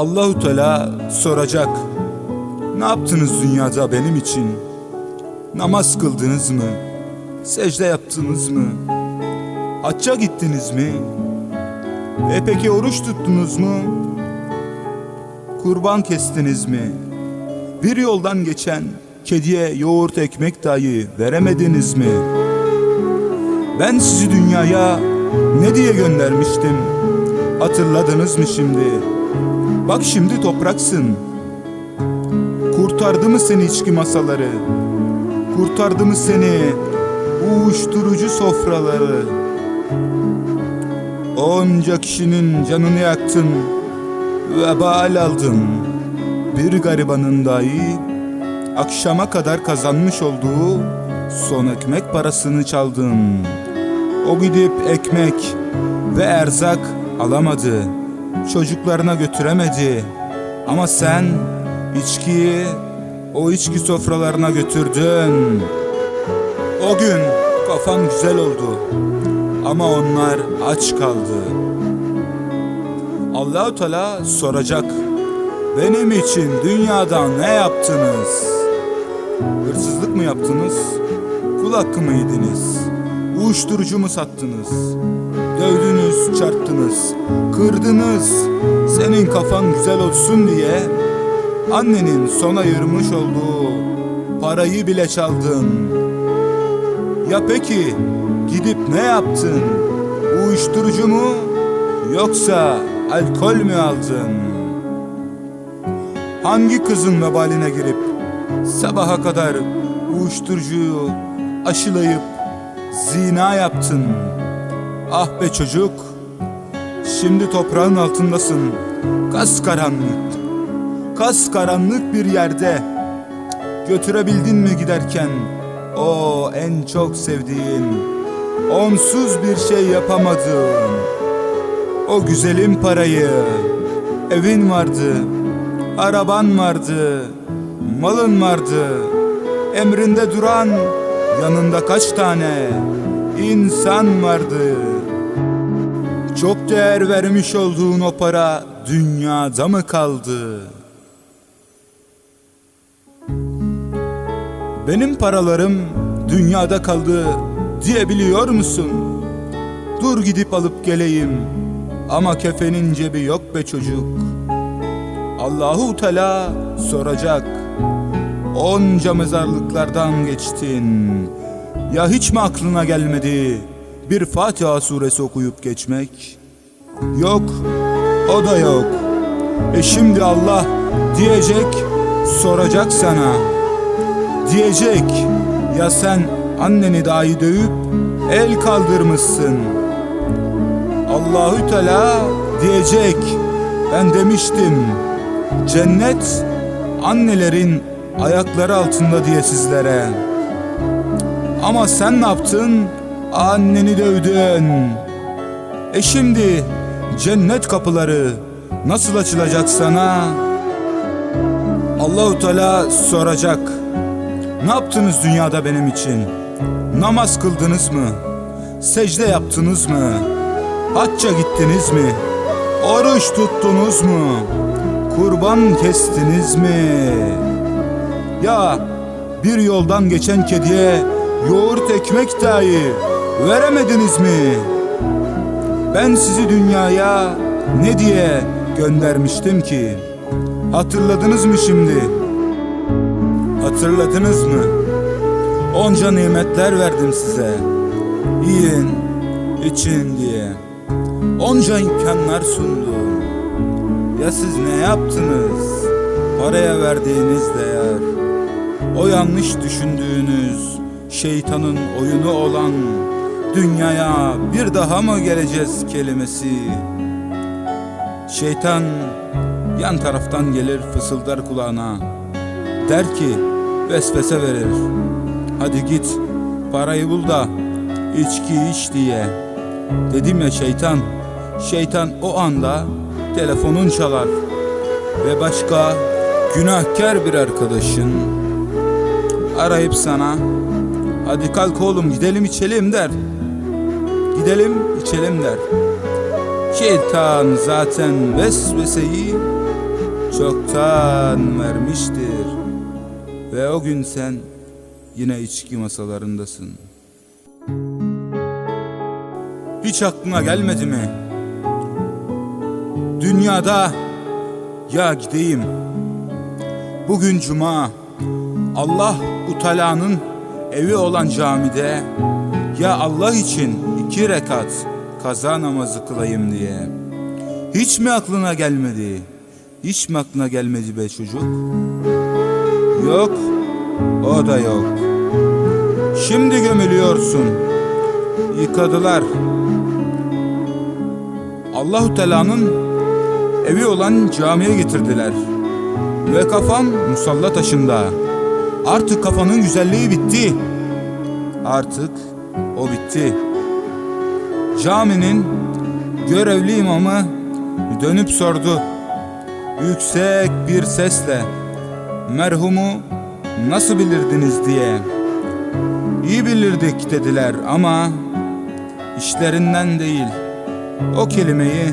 Allahu Teala soracak. Ne yaptınız dünyada benim için? Namaz kıldınız mı? Secde yaptınız mı? Hacca gittiniz mi? E peki oruç tuttunuz mu? Kurban kestiniz mi? Bir yoldan geçen kediye yoğurt ekmek dahi veremediniz mi? Ben sizi dünyaya ne diye göndermiştim? Hatırladınız mı şimdi? Bak şimdi topraksın. Kurtardı mı seni içki masaları? Kurtardı mı seni uyuşturucu sofraları? Onca kişinin canını yaktın, vebal aldın. Bir garibanın dahi akşama kadar kazanmış olduğu son ekmek parasını çaldın. O gidip ekmek ve erzak alamadı. Çocuklarına götüremedi. Ama sen içkiyi o içki sofralarına götürdün. O gün kafan güzel oldu. Ama onlar aç kaldı. Allahu Teala soracak. Benim için dünyada ne yaptınız? Hırsızlık mı yaptınız? Kul hakkı mı yediniz? Uyuşturucu mu sattınız? Dövdünüz, çarptınız, kırdınız. Senin kafan güzel olsun diye annenin sona ayırmış olduğu parayı bile çaldın. Ya peki gidip ne yaptın? Uyuşturucu mu yoksa alkol mü aldın? Hangi kızın vebaline girip sabaha kadar uyuşturucuyu aşılayıp zina yaptın? Ah be çocuk, şimdi toprağın altındasın, kas karanlık, kas karanlık bir yerde. Götürebildin mi giderken o en çok sevdiğin, onsuz bir şey yapamadın. O güzelim parayı, evin vardı, araban vardı, malın vardı, emrinde duran yanında kaç tane insan vardı. Çok değer vermiş olduğun o para dünyada mı kaldı? Benim paralarım dünyada kaldı diyebiliyor musun? Dur gidip alıp geleyim ama kefenin cebi yok be çocuk. Allahu Teala soracak. Onca mezarlıklardan geçtin. Ya hiç mi aklına gelmedi bir Fatiha suresi okuyup geçmek? Yok, o da yok. E şimdi Allah diyecek, soracak sana. Diyecek, ya sen anneni dahi dövüp el kaldırmışsın. Allahü Teala diyecek, ben demiştim, cennet annelerin ayakları altında diye sizlere. Ama sen ne yaptın? Anneni dövdün. E şimdi cennet kapıları nasıl açılacak sana? Allahu Teala soracak. Ne yaptınız dünyada benim için? Namaz kıldınız mı? Secde yaptınız mı? Hacca gittiniz mi? Oruç tuttunuz mu? Kurban kestiniz mi? Ya bir yoldan geçen kediye yoğurt ekmek dahi veremediniz mi? Ben sizi dünyaya ne diye göndermiştim ki? Hatırladınız mı şimdi? Hatırladınız mı? Onca nimetler verdim size. Yiyin, için diye. Onca imkanlar sundum. Ya siz ne yaptınız? Paraya verdiğiniz değer. O yanlış düşündüğünüz şeytanın oyunu olan dünyaya bir daha mı geleceğiz kelimesi? Şeytan yan taraftan gelir fısıldar kulağına. Der ki vesvese verir. Hadi git parayı bul da içki iç diye. Dedim ya şeytan. Şeytan o anda telefonun çalar. Ve başka günahkar bir arkadaşın arayıp sana hadi kalk oğlum gidelim içelim der. Gidelim içelim der. Şeytan zaten vesveseyi çoktan vermiştir. Ve o gün sen yine içki masalarındasın. Hiç aklına gelmedi mi? Dünyada ya gideyim. Bugün cuma. Allah Utala'nın evi olan camide ya Allah için iki rekat kaza namazı kılayım diye. Hiç mi aklına gelmedi? Hiç mi aklına gelmedi be çocuk? Yok, o da yok. Şimdi gömülüyorsun. Yıkadılar. Allahu Teala'nın evi olan camiye getirdiler. Ve kafan musalla taşında. Artık kafanın güzelliği bitti. Artık o bitti. Caminin görevli imamı dönüp sordu. Yüksek bir sesle merhumu nasıl bilirdiniz diye. İyi bilirdik dediler ama işlerinden değil. O kelimeyi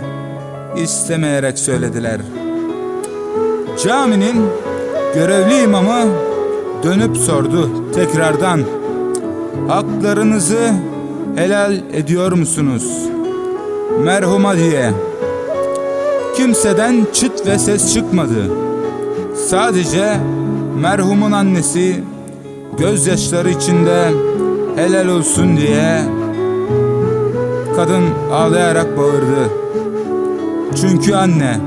istemeyerek söylediler. Caminin görevli imamı dönüp sordu tekrardan. Haklarınızı helal ediyor musunuz? Merhuma diye. Kimseden çıt ve ses çıkmadı. Sadece merhumun annesi gözyaşları içinde helal olsun diye kadın ağlayarak bağırdı. Çünkü anne